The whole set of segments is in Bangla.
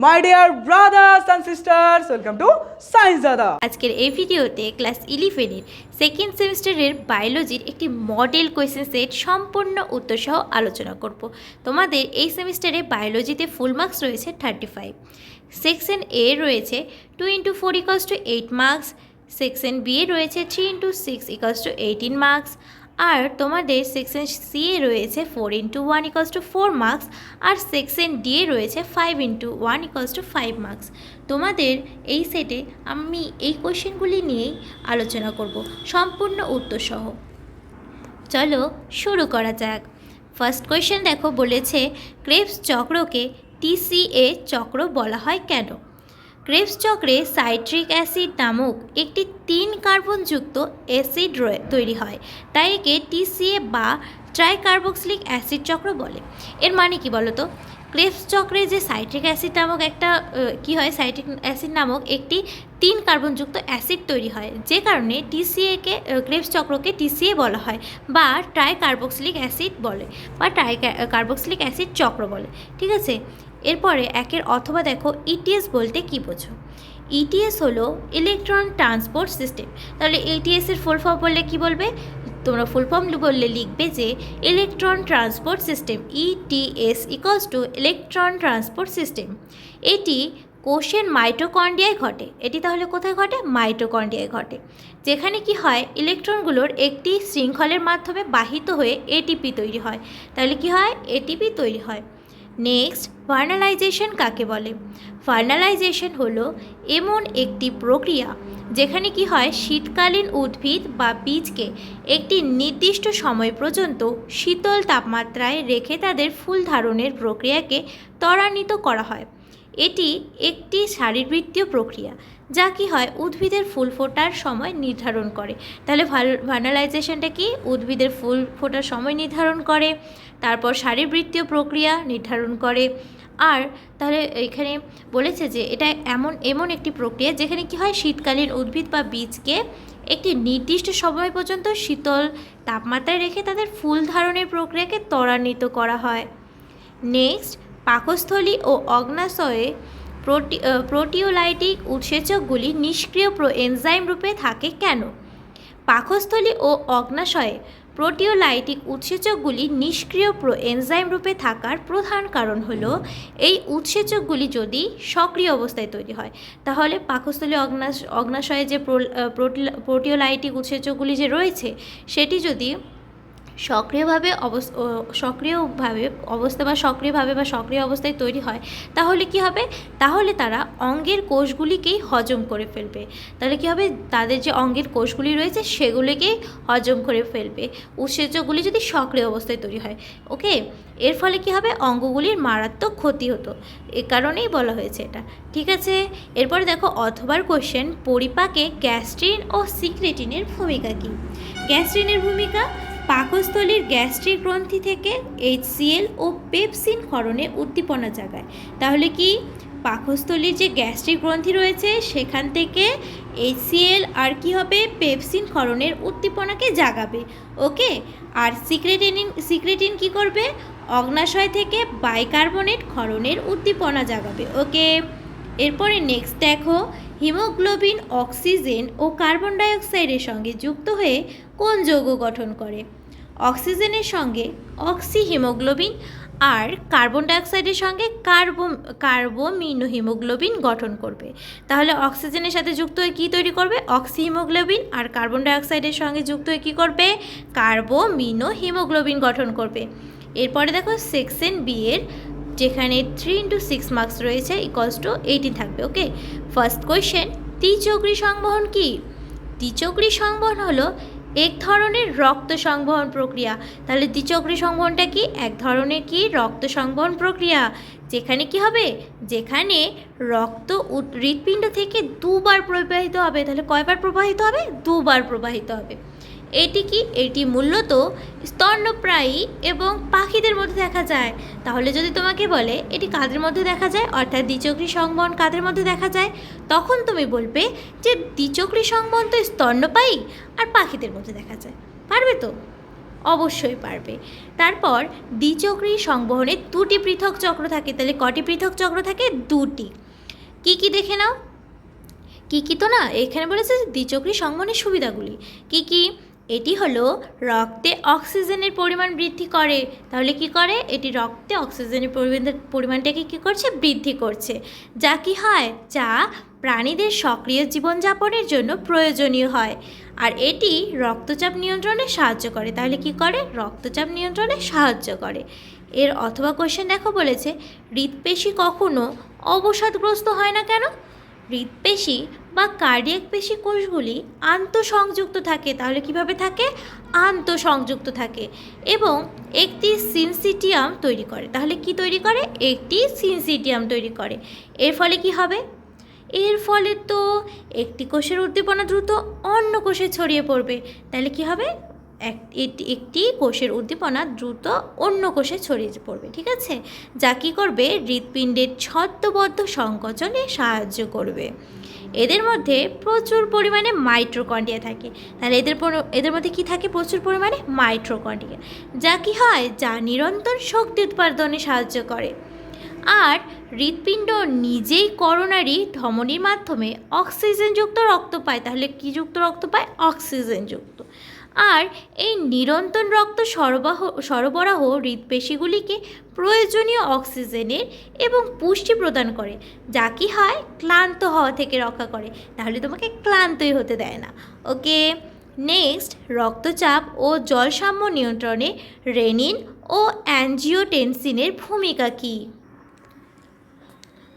My dear brothers and sisters, welcome to Science Dada. আজকের এই ভিডিওতে ক্লাস ইলেভেনের সেকেন্ড সেমিস্টারের বায়োলজির একটি মডেল কোয়েশ্চেন সেট সম্পূর্ণ উত্তরসহ আলোচনা করব। তোমাদের এই সেমিস্টারে বায়োলজিতে ফুল মার্কস রয়েছে থার্টি ফাইভ সেকশন এ রয়েছে two into four equals to eight marks section B রয়েছে three into six equals to eighteen marks আর তোমাদের সেকশন সি এ রয়েছে four into one equals to four marks R section D এ রয়েছে five into one equals to five marks তোমাদের এই সেটে আমি এই কোশ্চেনগুলি নিয়েই আলোচনা করব, সম্পূর্ণ উত্তর সহ। চলো শুরু করা যাক। ফার্স্ট কোয়েশ্চেন দেখো বলেছে ক্রেপস চক্রকে টিসিএ চক্র বলা হয় কেন? ক্রেপস চক্রে সাইট্রিক অ্যাসিড নামক একটি তিন কার্বনযুক্ত অ্যাসিড তৈরি হয়। তাই একে টিসিএ বা ট্রাইকার্বক্সিলিক অ্যাসিড চক্র বলে। এর মানে কি বলো তো ক্রেপস চক্রে যে সাইট্রিক অ্যাসিড নামক একটা কি হয়? সাইট্রিক অ্যাসিড নামক একটি তিন কার্বনযুক্ত অ্যাসিড তৈরি হয়। যে কারণে টিসিএকে ক্রেপস চক্রকে টিসিএ বলা হয় বা ট্রাই কার্বক্সিলিক অ্যাসিড বলে বা ট্রাই কার্বক্সিলিক অ্যাসিড চক্র বলে। ঠিক আছে? এরপরে একের অথবা দেখো ইটিএস বলতে কি বোঝো? ইটিএস হলো ইলেকট্রন ট্রান্সপোর্ট সিস্টেম তাহলে ইটিএস এর ফুল ফর্ম বললে কি বলবে? তোমরা ফুল ফর্ম বললে লিখবে যে electron transport system ETS equals to electron transport system এটি কোষের মাইটোকন্ডিয়ায় ঘটে। এটি তাহলে কোথায় ঘটে? মাইটোকন্ডিয়ায় ঘটে। যেখানে কি হয়? ইলেকট্রনগুলোর একটি শৃঙ্খলের মাধ্যমে বাহিত হয়ে এটিপি তৈরি হয়। তাহলে কি হয়? এটিপি তৈরি হয়। নেক্সট ফার্নালাইজেশন কাকে বলে? ফার্নালাইজেশন হলো এমন একটি প্রক্রিয়া যেখানে কি হয়? শীতকালীন উদ্ভিদ বা বীজকে একটি নির্দিষ্ট সময় পর্যন্ত শীতল তাপমাত্রায় রেখে তাদের ফুল ধারণের প্রক্রিয়াকে ত্বরান্বিত করা হয়। এটি একটি শারীরবৃত্তীয় প্রক্রিয়া যা কি হয়? উদ্ভিদের ফুল ফোটার সময় নির্ধারণ করে। তাহলে ভার্নালাইজেশনটা কি? উদ্ভিদের ফুল ফোটার সময় নির্ধারণ করে। তারপর শারীরবৃত্তীয় প্রক্রিয়া নির্ধারণ করে। আর তাহলে এখানে বলেছে যে এটা এমন এমন একটি প্রক্রিয়া যেখানে কি হয়, শীতকালীন উদ্ভিদ বা বীজকে একটি নির্দিষ্ট সময় পর্যন্ত শীতল তাপমাত্রায় রেখে তাদের ফুল ধারণের প্রক্রিয়াকে ত্বরান্বিত করা হয়। নেক্সট, পাকস্থলী ও অগ্নাশয়ে প্রোটি প্রোটিওলাইটিক উৎসেচকগুলি নিষ্ক্রিয় প্রো, এনজাইম রূপে থাকে কেন? পাকস্থলী ও অগ্নাশয়ে প্রোটিওলাইটিক উৎসেচকগুলি নিষ্ক্রিয় প্রো এনজাইম রূপে থাকার প্রধান কারণ হল, এই উৎসেচকগুলি যদি সক্রিয় অবস্থায় তৈরি হয়, তাহলে পাকস্থলী অগ্নাশ, অগ্নাশয়ে যে প্রোটিওলাইটিক উৎসেচকগুলি যে রয়েছে, সেটি যদি সক্রিয়ভাবে অবস সক্রিয়ভাবে অবস্থা বা সক্রিয়ভাবে বা সক্রিয় অবস্থায় তৈরি হয়, তাহলে কি হবে? তাহলে তারা অঙ্গের কোষগুলিকেই হজম করে ফেলবে। তাহলে কি হবে? তাদের যে অঙ্গের কোষগুলি রয়েছে, সেগুলিকেই হজম করে ফেলবে। উৎসেচকগুলি যদি সক্রিয় অবস্থায় তৈরি হয়, ওকে? এর ফলে কি হবে? অঙ্গগুলির মারাত্মক ক্ষতি হতো। এ কারণেই বলা হয়েছে এটা। ঠিক আছে? এরপরে দেখো, অথবার কোশ্চেন পরিপাকে গ্যাস্ট্রিন ও সিক্রেটিনের ভূমিকা কী? গ্যাস্ট্রিনের ভূমিকা পাকস্থলীর গ্যাস্ট্রিক গ্রন্থি থেকে এইচসিএল ও পেপসিন ক্ষরণে উদ্দীপনা জাগায়। তাহলে কি? পাকস্থলীর যে গ্যাস্ট্রিক গ্রন্থি রয়েছে, সেখান থেকে এইচসিএল আর কি হবে? পেপসিন ক্ষরণের উদ্দীপনাকে জাগাবে। ওকে? আর সিক্রেটিন সিক্রেটিন কি করবে? অগ্নাশয় থেকে বাইকার্বনেট ক্ষরণের উদ্দীপনা জাগাবে। ওকে? এরপরে নেক্সট দেখো, হিমোগ্লোবিন, অক্সিজেন ও কার্বন ডাইঅক্সাইডের সঙ্গে যুক্ত হয়ে কোন যৌগ গঠন করে? অক্সিজেনের সঙ্গে অক্সি হিমোগ্লোবিন আর কার্বন ডাইঅক্সাইডের সঙ্গে কার্বো কার্বোমিনো হিমোগ্লোবিন গঠন করবে। তাহলে অক্সিজেনের সাথে যুক্ত হয়ে কী তৈরি করবে? অক্সি হিমোগ্লোবিন আর কার্বন ডাইঅক্সাইডের সঙ্গে যুক্ত হয়ে কী করবে? কার্বোমিনো হিমোগ্লোবিন গঠন করবে। এরপরে দেখো সেকশন বি এর, যেখানে থ্রি ইন্টু সিক্স মার্কস রয়েছে ইকলস টু এইটিন থাকবে ওকে ফার্স্ট কোয়েশ্চেন ত্রিচক্রী সংবহন কি? দ্বিচক্রী সংবহন হলো এক ধরনের রক্ত সংবহন প্রক্রিয়া। তাহলে দ্বিচক্রী সংবহনটা কি? এক ধরনের কি? রক্ত সংবহন প্রক্রিয়া। যেখানে কি হবে? যেখানে রক্ত হৃৎপিণ্ড থেকে দুবার প্রবাহিত হবে। তাহলে কয়বার প্রবাহিত হবে? দুবার প্রবাহিত হবে। এটি কি এটি মূলত স্তন্যপ্রায়ী এবং পাখিদের মধ্যে দেখা যায়? তাহলে যদি তোমাকে বলে, এটি কাদের মধ্যে দেখা যায়? অর্থাৎ দ্বিচক্রী সংবহন কাদের মধ্যে দেখা যায়? তখন তুমি বলবে যে দ্বিচক্রী সংবহন তো স্তন্যপায়ী আর পাখিদের মধ্যে দেখা যায়। পারবে তো? অবশ্যই পারবে। তারপর দ্বিচক্রী সংবহনে দুটি পৃথক চক্র থাকে। তাহলে কটি পৃথক চক্র থাকে? দুটি। কি কি দেখে নাও। কি কি তো না, এখানে বলেছে দ্বিচক্রী সংবহনের সুবিধাগুলি। কি কি? এটি হলো রক্তে অক্সিজেনের পরিমাণ বৃদ্ধি করে। তাহলে কি করে? এটি রক্তে অক্সিজেনের পরিমাণ, পরিমাণটাকে কী করছে? বৃদ্ধি করছে। যা কি হয়? যা প্রাণীদের সক্রিয় জীবনযাপনের জন্য প্রয়োজনীয় হয়। আর এটি রক্তচাপ নিয়ন্ত্রণে সাহায্য করে। তাহলে কি করে? রক্তচাপ নিয়ন্ত্রণে সাহায্য করে। এর অথবা কোশ্চেন দেখো বলেছে, হৃৎপেশি কখনো অবসাদগ্রস্ত হয় না কেন? হৃৎপেশি বা কার্ডিয়াক পেশি কোষগুলি আন্তঃসংযুক্ত থাকে, তাহলে কীভাবে থাকে? আন্তঃসংযুক্ত থাকে এবং একটি সিনসিটিয়াম তৈরি করে। তাহলে কি তৈরি করে? একটি সিনসিটিয়াম তৈরি করে। এর ফলে কি হবে? এর ফলে তো একটি কোষের উদ্দীপনা দ্রুত অন্য কোষে ছড়িয়ে পড়বে। তাহলে কি হবে? এক- একটি কোষের উদ্দীপনা দ্রুত অন্য কোষে ছড়িয়ে পড়বে, ঠিক আছে? যা কী করবে? হৃৎপিণ্ডের ছদ্মবদ্ধ সংকোচনে সাহায্য করবে। এদের মধ্যে প্রচুর পরিমাণে মাইট্রোকন্ডিয়া থাকে। তাহলে এদের এদের মধ্যে কি থাকে? প্রচুর পরিমাণে মাইট্রোকন্ডিয়া যা কি হয়? যা নিরন্তর শক্তি উৎপাদনে সাহায্য করে। আর হৃৎপিণ্ড নিজেই করোনারি ধমনির মাধ্যমে অক্সিজেনযুক্ত রক্ত পায়। তাহলে কি যুক্ত রক্ত পায়? অক্সিজেনযুক্ত। আর এই নিরন্তর রক্ত সরবরাহ সরবরাহ হৃদপেশিগুলিকে প্রয়োজনীয় অক্সিজেনের এবং পুষ্টি প্রদান করে, যা কি হয়? ক্লান্ত হওয়া থেকে রক্ষা করে। তাহলে তোমাকে ক্লান্তই হতে দেয় না। ওকে? নেক্সট, রক্তচাপ ও জলসাম্য নিয়ন্ত্রণে রেনিন ও অ্যাঞ্জিওটেনসিনের ভূমিকা কী?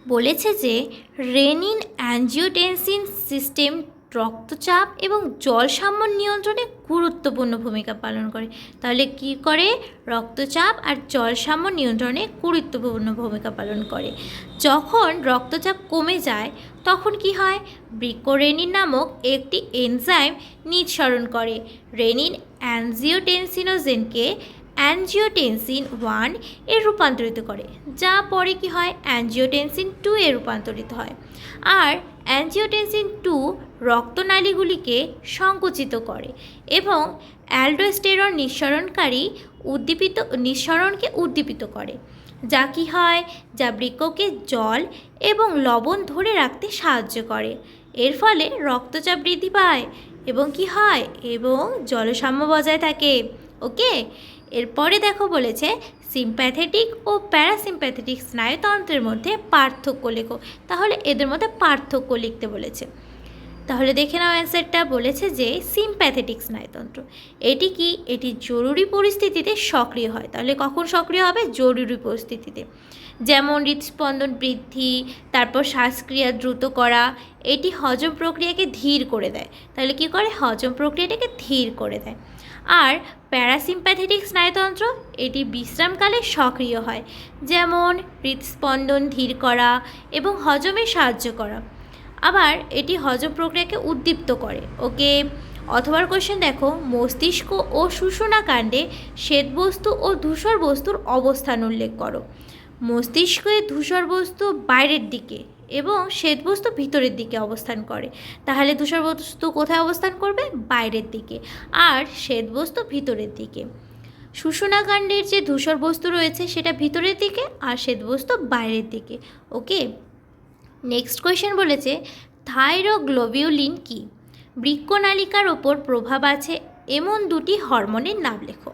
বলেছে যে রেনিন অ্যাঞ্জিওটেনসিন সিস্টেম রক্তচাপ এবং জলসাম্য নিয়ন্ত্রণে গুরুত্বপূর্ণ ভূমিকা পালন করে। তাহলে কি করে? রক্তচাপ আর জলসাম্য নিয়ন্ত্রণে গুরুত্বপূর্ণ ভূমিকা পালন করে। যখন রক্তচাপ কমে যায়, তখন কি হয়? ব্রিকোরেনিন নামক একটি এনজাইম নিঃসরণ করে। রেনিন অ্যানজিওটেনসিনোজেনকে অ্যানজিওটেনসিন ওয়ান এ রূপান্তরিত করে, যা পরে কি হয়? অ্যানজিওটেনসিন টু এ রূপান্তরিত হয়। আর অ্যানজিওটেনসিন টু রক্তনালীগুলিকে সংকুচিত করে এবং অ্যালডোস্টেরন নিঃসরণকারী উদ্দীপিত, নিঃসরণকে উদ্দীপিত করে, যা কি হয়? যা বৃক্ষকে জল এবং লবণ ধরে রাখতে সাহায্য করে। এর ফলে রক্তচাপ বৃদ্ধি পায় এবং কি হয়? এবং জলসাম্য বজায় থাকে। ওকে? এরপরে দেখো বলেছে সিম্প্যাথেটিক ও প্যারাসিম্প্যাথেটিক স্নায়ুতন্ত্রের মধ্যে পার্থক্য লেখো। তাহলে এদের মধ্যে পার্থক্য লিখতে বলেছে। তাহলে দেখে নাও অ্যান্সারটা বলেছে যে সিম্প্যাথেটিক স্নায়ুতন্ত্র, এটি কি? এটি জরুরি পরিস্থিতিতে সক্রিয় হয়। তাহলে কখন সক্রিয় হবে? জরুরি পরিস্থিতিতে। যেমন হৃদস্পন্দন বৃদ্ধি, তারপর শ্বাসক্রিয়া দ্রুত করা, এটি হজম প্রক্রিয়াকে ধীর করে দেয়। তাহলে কি করে? হজম প্রক্রিয়াটাকে ধীর করে দেয়। আর প্যারাসিম্প্যাথেটিক স্নায়ুতন্ত্র, এটি বিশ্রামকালে সক্রিয় হয়, যেমন হৃদস্পন্দন ধীর করা এবং হজমে সাহায্য করা। আবার এটি হজম প্রক্রিয়াকে উদ্দীপ্ত করে, ওকে? অথবার কোশ্চেন দেখো, মস্তিষ্ক ও শোষণা কাণ্ডে শ্বেতবস্তু ও ধূসর বস্তুর অবস্থান উল্লেখ করো। মস্তিষ্কে ধূসর বস্তু বাইরের দিকে এবং শ্বেতবস্তু ভিতরের দিকে অবস্থান করে। তাহলে ধূসর বস্তু কোথায় অবস্থান করবে? বাইরের দিকে। আর শ্বেতবস্তু ভিতরের দিকে। শোষণাকাণ্ডের যে ধূসর বস্তু রয়েছে সেটা ভিতরের দিকে আর শ্বেতবস্তু বাইরের দিকে। ওকে? নেক্সট কোয়েশ্চেন বলেছে, থাইরোগ্লোবিউলিন কি? বৃক্কনালিকার ওপর প্রভাব আছে এমন দুটি হরমোনের নাম লেখো।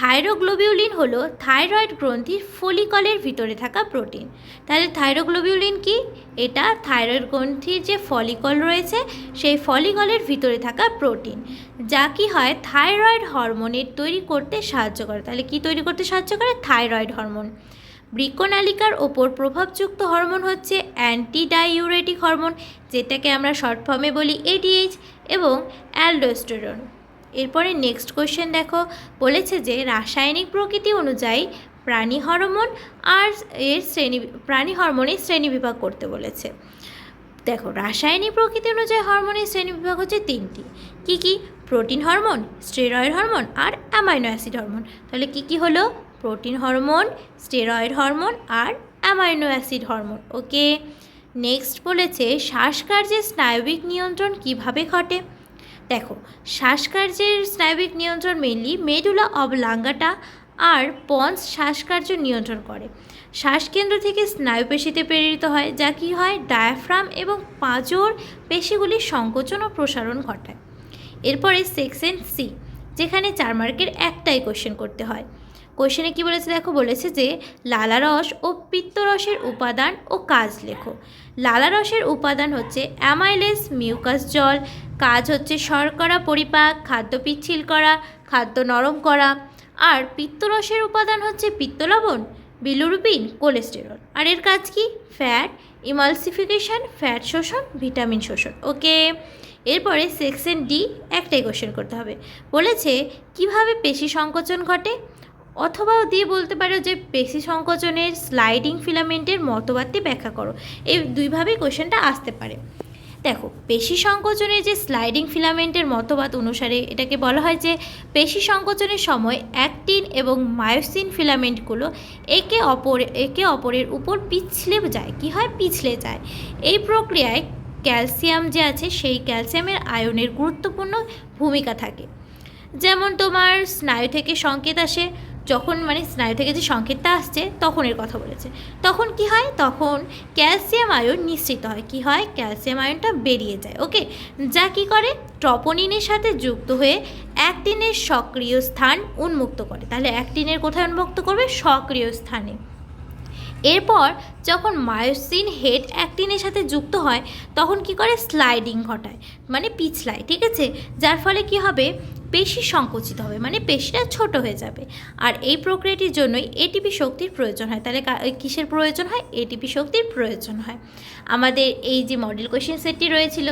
থাইরোগ্লোবিউলিন হলো থাইরয়েড গ্রন্থির ফলিকলের ভিতরে থাকা প্রোটিন। তাহলে থাইরোগ্লোবিউলিন কি? এটা থাইরয়েড গ্রন্থির যে ফলিকল রয়েছে, সেই ফলিকলের ভিতরে থাকা প্রোটিন, যা কি হয়? থাইরয়েড হরমোনের তৈরি করতে সাহায্য করে। তাহলে কি তৈরি করতে সাহায্য করে? Thyroid hormone. বৃক্কনালিকার ওপর প্রভাবযুক্ত হরমোন হচ্ছে অ্যান্টিডাইউরেটিক হরমোন, যেটাকে আমরা শর্ট ফর্মে বলি এডিএইচ এবং অ্যালডোস্টেরন। এরপরে নেক্সট কোয়েশ্চেন দেখো, বলেছে যে রাসায়নিক প্রকৃতি অনুযায়ী প্রাণী হরমোন আর এর শ্রেণি, প্রাণী হরমোনের শ্রেণীবিভাগ করতে বলেছে। দেখো, রাসায়নিক প্রকৃতি অনুযায়ী হরমোনের শ্রেণীবিভাগ হচ্ছে তিনটি। কি কি? প্রোটিন হরমোন, স্টেরয়েড হরমোন আর অ্যামাইনো অ্যাসিড হরমোন। তাহলে কি কি হলো? প্রোটিন হরমোন, স্টেরয়েড হরমোন আর amino acid hormone. Okay next বলেছে, শ্বাসকার্যের স্নায়বিক নিয়ন্ত্রণ কীভাবে ঘটে? দেখো, শ্বাসকার্যের স্নায়বিক নিয়ন্ত্রণ মেনলি মেডুলা অবলাঙ্গাটা আর পন্স শ্বাসকার্য নিয়ন্ত্রণ করে। শ্বাসকেন্দ্র থেকে স্নায়ুপেশিতে প্রেরিত হয়, যা কি হয়? ডায়াফ্রাম এবং পাঁজর পেশিগুলির সংকোচন ও প্রসারণ ঘটায়। এরপরে সেকশন সি, যেখানে চার মার্কের একটাই কোশ্চেন করতে হয়। কোশ্চেনে কি বলেছে দেখো? বলেছে যে লালারস ও পিত্তরসের উপাদান ও কাজ লেখো। লালারসের উপাদান হচ্ছে অ্যামাইলেস মিউকাস জল। কাজ হচ্ছে শর্করা পরিপাক, খাদ্য পিচ্ছিল করা, খাদ্য নরম করা। আর পিত্তরসের উপাদান হচ্ছে পিত্তলবণ বিলুরুবিন, কোলেস্টেরল। আর এর কাজ কি? ফ্যাট, ইমালসিফিকেশন, ফ্যাট শোষণ, ভিটামিন শোষণ। ওকে? এরপরে সেকশন ডি, একটাই কোশ্চেন করতে হবে। বলেছে, কীভাবে পেশি সংকোচন ঘটে? অথবাও দিয়ে বলতে পারো যে পেশি সংকোচনের স্লাইডিং ফিলামেন্টের মতবাদটি ব্যাখ্যা করো। এই দুইভাবেই কোশ্চেনটা আসতে পারে। দেখো, পেশি সংকোচনের যে স্লাইডিং ফিলামেন্টের মতবাদ অনুসারে এটাকে বলা হয় যে পেশি সংকোচনের সময় অ্যাক্টিন এবং মায়োসিন ফিলামেন্টগুলো একে অপর, একে অপরের উপর পিছলে যায়। কি হয়? পিছলে যায়। এই প্রক্রিয়ায় ক্যালসিয়াম যে আছে, সেই ক্যালসিয়ামের আয়নের গুরুত্বপূর্ণ ভূমিকা থাকে। যেমন তোমার স্নায়ু থেকে সংকেত আসে যখন মানে স্নায়ু থেকে যে সংকেতটা আসছে, তখন এর কথা বলেছে। তখন কি হয়? তখন ক্যালসিয়াম আয়ন নিশ্চিত হয়। কি হয়? ক্যালসিয়াম আয়নটা বেরিয়ে যায়, ওকে? যা কি করে? ট্রপোনিনের সাথে যুক্ত হয়ে অ্যাক্টিনের সক্রিয় স্থান উন্মুক্ত করে। তাহলে অ্যাক্টিনের কোথায় উন্মুক্ত করবে? সক্রিয় স্থানে। এরপর যখন মায়োসিন হেড অ্যাক্টিনের সাথে যুক্ত হয়, তখন কি করে? স্লাইডিং ঘটায়। মানে পিছলায়, ঠিক আছে? যার ফলে কি হবে? পেশি সংকুচিত হবে মানে পেশিটা ছোট হয়ে যাবে। আর এই প্রক্রিয়াটির জন্যই এটিপি শক্তির প্রয়োজন হয়। তাহলে কিসের প্রয়োজন হয়? এটিপি শক্তির প্রয়োজন হয়। আমাদের এই যে মডেল কোয়েশ্চেন সেটটি রয়েছিল,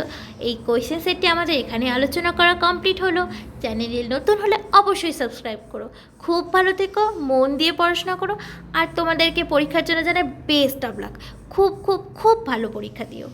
এই কোয়েশ্চেন সেটটি আমাদের এখানে আলোচনা করা কমপ্লিট হলো। চ্যানেলে নতুন হলে অবশ্যই সাবস্ক্রাইব করো। খুব ভালো থেকো, মন দিয়ে পড়াশোনা করো। আর তোমাদেরকে পরীক্ষার জন্য জানাই বেস্ট অফ লাক খুব খুব খুব ভালো পরীক্ষা দিও।